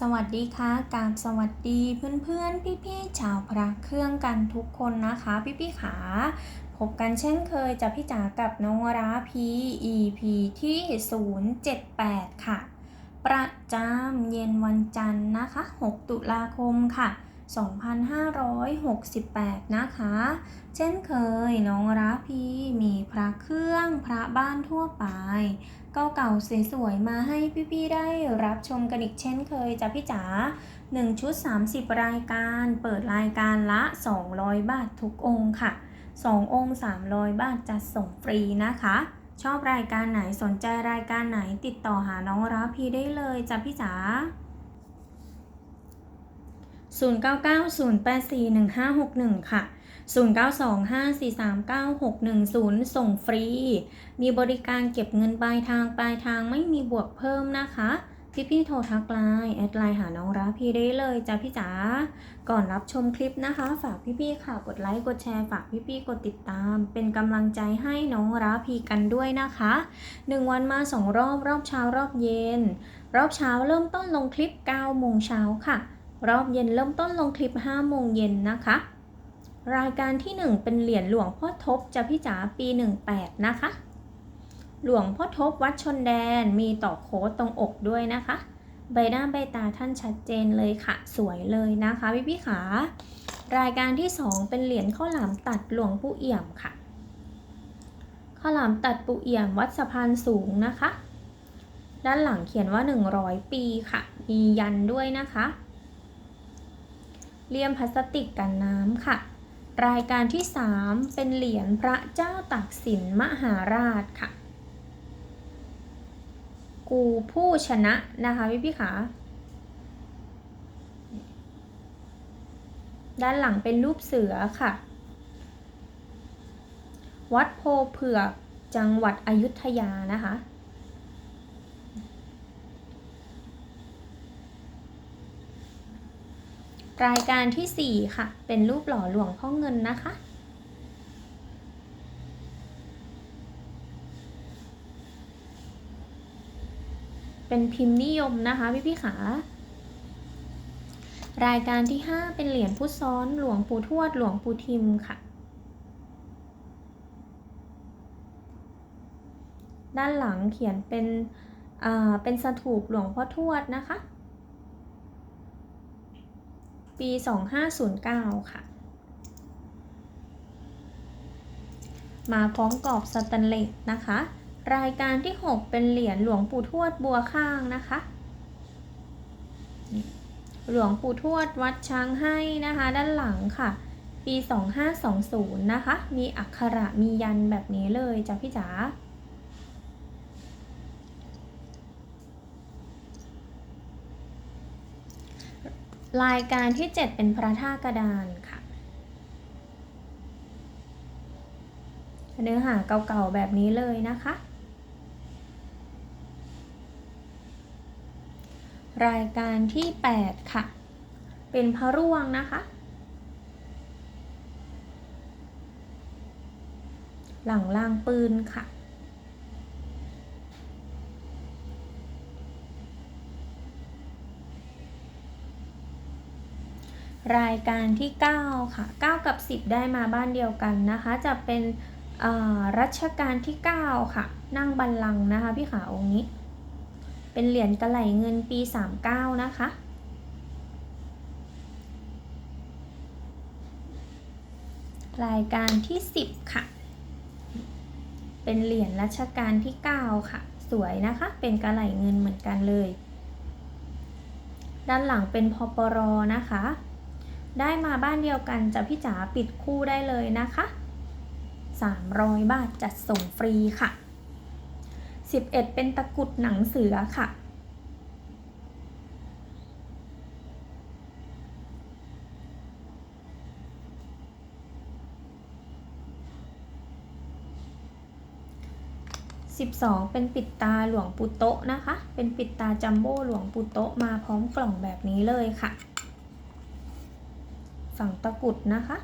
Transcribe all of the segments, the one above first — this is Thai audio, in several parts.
สวัสดีค่ะกาบสวัสดีเพื่อนๆ พี่ๆชาวพระเครื่องกันทุกคนนะคะ พี่ๆขาพบกันเช่นเคยจะพี่จ๋ากับน้องราพี EP ที่ 078 ค่ะ ประจำเย็นวันจันทร์นะคะ 6 ตุลาคมค่ะ 2568 นะคะ เช่นเคยน้องราพีมีพระเครื่องพระบ้านทั่วไป เก่าๆสวยๆมาให้พี่ๆได้รับชมกันอีกเช่นเคยจ้ะพี่จ๋า1ชุด 30 รายการเปิดรายการละ 200 บาททุกองค์ค่ะ 2 องค์ 300 บาทจัดส่งฟรีนะคะชอบรายการไหนสนใจรายการไหนติดต่อหาน้องราพีได้เลยจ้ะพี่จ๋า 0990841561 ค่ะ 0925439610 ส่งฟรี มีบริการเก็บเงินปลายทางปลายทางไม่มีบวกเพิ่มนะคะพี่ๆโทรทักไลน์แอดไลน์หาน้องราพีได้เลยจ้ะพี่จ๋าก่อนรับชมคลิปนะคะ ฝากพี่ๆค่ะกดไลค์กดแชร์ฝากพี่ๆกดติดตาม เป็นกำลังใจให้น้องราพีกันด้วยนะคะ 1 วันมา2รอบรอบเช้ารอบเย็น รอบเช้าเริ่มต้นลงคลิป9โมงเช้าค่ะ รอบเย็นเริ่มต้นลงคลิป5โมงเย็นนะคะ รายการที่ 1 เป็นเหรียญหลวงพ่อทบจะพี่จ๋าปี 18 นะคะ หลวงพ่อทบวัดชนแดนมีต่อโค้ดตรงอกด้วยนะคะ ใบหน้าใบตาท่านชัดเจนเลยค่ะ สวยเลยนะคะพี่พี่ขารายการที่ 2 เป็นเหรียญข้าวหลามตัดหลวงปู่เอี่ยมค่ะข้าวหลามตัดปู่เอี่ยมวัดสะพานสูงนะคะ ด้านหลังเขียนว่า 100 ปีค่ะ มียันด้วยนะคะ เลี่ยมพลาสติกกันน้ำค่ะ รายการที่ 3 เป็นเหรียญพระเจ้าตากสินมหาราชค่ะ กูผู้ชนะนะคะพี่พี่ขาด้านหลังเป็นรูปเสือค่ะ วัดโพเผือกจังหวัดอยุธยานะคะ รายการที่ 4 ค่ะ เป็นรูปหล่อหลวงพ่อเงินนะคะ เป็นพิมพ์นิยมนะคะพี่พี่ขารายการที่ 5 เป็นเหรียญพุทซ้อนหลวงปู่ทวดหลวงปู่ทิมค่ะ ด้านหลังเขียนเป็น อ่า เป็นสถูปหลวงพ่อทวดนะคะ ปี 2509 ค่ะ มาพร้อมกรอบสแตนเลสนะคะ รายการที่ 6 เป็นเหรียญหลวงปู่ทวดบัวข้างนะคะ หลวงปู่ทวดวัดช้างให้นะคะ ด้านหลังค่ะ ปี 2520 นะคะ มีอักขระมียันแบบนี้เลยจ้ะพี่จ๋า รายการที่ 7 เป็นพระท่ากระดานค่ะ เนื้อหาเก่าๆแบบนี้เลยนะคะ รายการที่ 8 ค่ะ เป็นพระร่วงนะคะ หลังล่างปืนค่ะ รายการที่ 9 ค่ะ 9 กับ 10 ได้มาบ้านเดียวกันนะคะ จะเป็นรัชกาลที่ 9 ค่ะ นั่งบัลลังก์นะคะ พี่ขาองค์นี้ เป็นเหรียญกระไหลเงินปี 39 นะคะรายการที่ 10 ค่ะ เป็นเหรียญรัชกาลที่ 9 ค่ะ สวยนะคะ เป็นกระไหลเงินเหมือนกันเลย ด้านหลังเป็นพปรนะคะ ได้มาบ้านเดียวกันจะพี่จ๋าปิดคู่ได้เลยนะคะ 300 บาทจัดส่งฟรีค่ะ 11 เป็นตะกุดหนังเสือค่ะ 12 เป็นปิดตาหลวงปู่โตะนะคะ เป็นปิดตาจัมโบ้หลวงปู่โตะมาพร้อมกล่องแบบนี้เลยค่ะ ฝั่งตะกุดนะคะ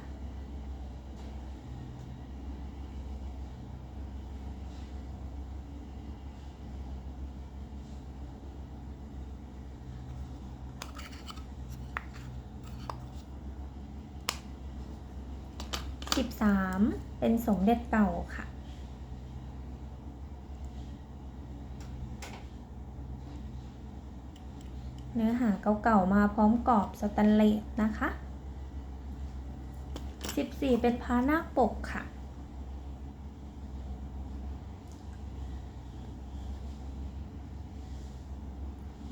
สิบสามเป็นสมเด็จเต่าค่ะเนื้อหาเก่าๆมาพร้อมกรอบสแตนเลสนะคะ สิบสี่เป็นพานาคปกค่ะ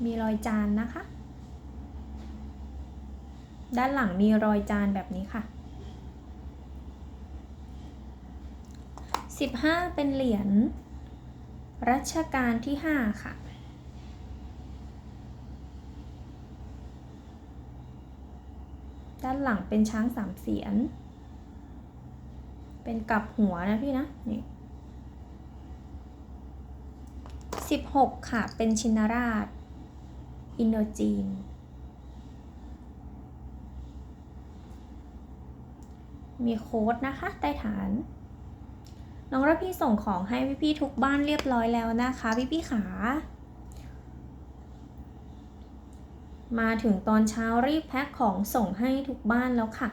มีรอยจานนะคะ ด้านหลังมีรอยจานแบบนี้ค่ะ 15 เป็นเหรียญรัชกาลที่ 5 ค่ะด้านหลังเป็นช้างสามเสียน เป็นกลับหัวนะพี่นะนี่16ค่ะ เป็นชินราช อินโดจีนมีโค้ดนะคะ ใต้ฐาน น้องรับพี่ส่งของให้พี่ๆทุกบ้านเรียบร้อยแล้วนะคะ พี่ๆขา มาถึงตอนเช้ารีบแพ็คของส่งให้ทุกบ้านแล้วค่ะ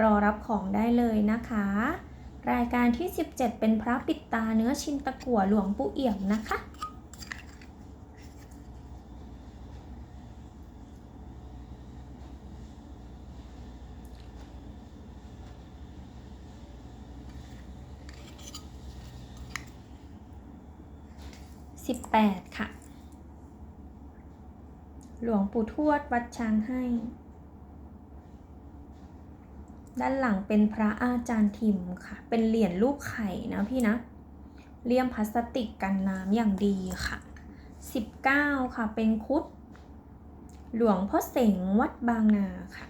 รอรับของได้เลยนะคะ รายการที่ 17 เป็นพระปิดตาเนื้อชินตะกั่วหลวงปู่เอี่ยมนะคะ 18 ค่ะ หลวงปู่ทวดวัดช้างให้ ด้านหลังเป็นพระอาจารย์ทิมค่ะ เป็นเหรียญรูปไข่นะพี่นะเลี่ยมพลาสติกกันน้ำอย่างดีค่ะ 19 ค่ะ เป็นคุด หลวงพ่อเสงวัดบางนาค่ะ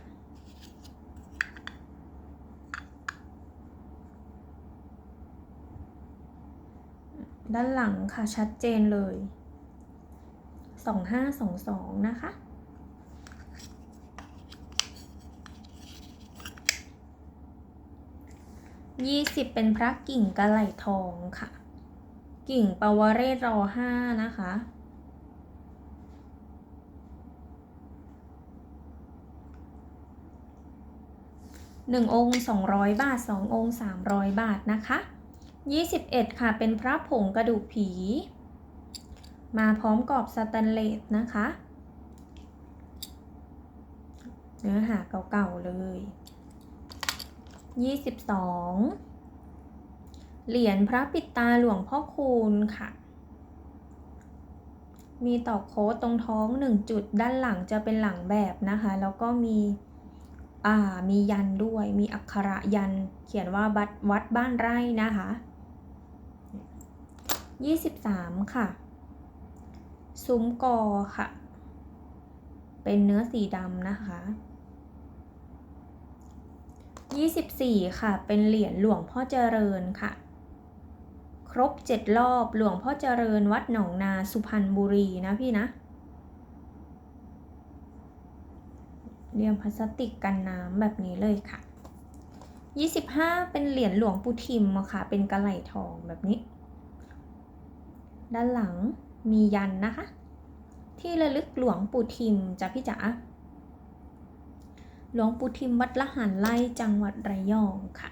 ด้านหลังค่ะชัดเจนเลย 2522 นะคะ 20เป็นพระกิ่งกระไหลทองค่ะ กิ่งปวเรศรอห้านะคะ หนึ่งองค์สองร้อยบาทสององค์สามร้อยบาทนะคะ21ค่ะ เป็นพระผงกระดูกผี มาพร้อมกรอบสแตนเลสนะคะ เนื้อหาเก่าๆเลย 22 เหรียญพระปิดตาหลวงพ่อคูณค่ะ มีตอกโค้ดตรงท้อง 1 จุดด้านหลังจะเป็นหลังแบบนะคะ แล้วก็มีอ่ามียันด้วย มีอักขระยัน เขียนว่าวัดวัดบ้านไร่นะคะ 23 ค่ะ ซุ้มกอค่ะ เป็นเนื้อสีดำนะคะ 24 ค่ะ เป็นเหรียญหลวงพ่อเจริญค่ะ ครบ 7 รอบหลวงพ่อเจริญวัดหนองนาสุพรรณบุรีนะพี่นะ เรียมพลาสติกกันน้ำแบบนี้เลยค่ะ 25 เป็นเหรียญหลวงปู่ทิมอะค่ะ เป็นกระไหลทองแบบนี้ ด้านหลังมียันนะคะ ที่ระลึกหลวงปู่ทิมจ้ะพี่จ๋า หลวงปู่ทิมวัดละหันไล่จังหวัดระยองค่ะ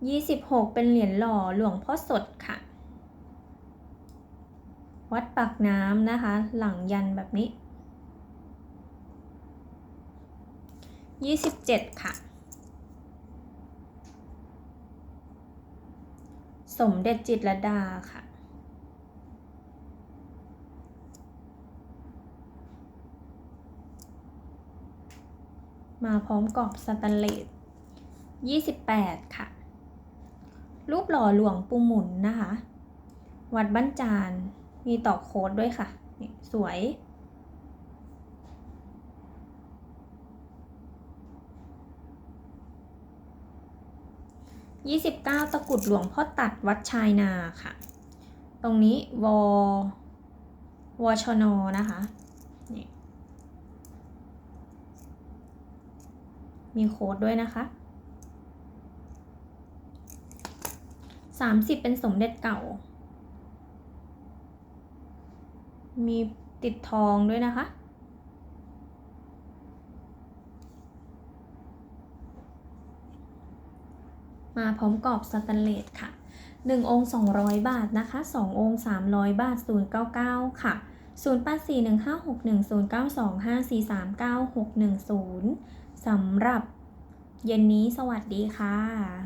26 เป็นเหรียญหล่อหลวงพ่อสดค่ะ วัดปากน้ำนะคะ หลังยันแบบนี้ 27 ค่ะ สมเด็จจิตรดาค่ะ มาพร้อมกรอบสแตนเลส28 ค่ะ รูปหล่อหลวงปูหมุนนะคะ วัดบ้านจาน มีต่อกโค้ดด้วยค่ะนี่สวย 29 ตะกุดหลวงพ่อตัดวัดชายนาค่ะ ตรงนี้ววชนนะคะนี่ มีโค้ดด้วยนะคะ 30 เป็นสมเด็จเก่า มีติดทองด้วยนะคะ มาพร้อมกรอบสแตนเลสค่ะ 1 องค์ 200 บาทนะคะ 2 องค์ 300 บาท 099 ค่ะ 084156109254396110 สำหรับเย็นนี้สวัสดีค่ะ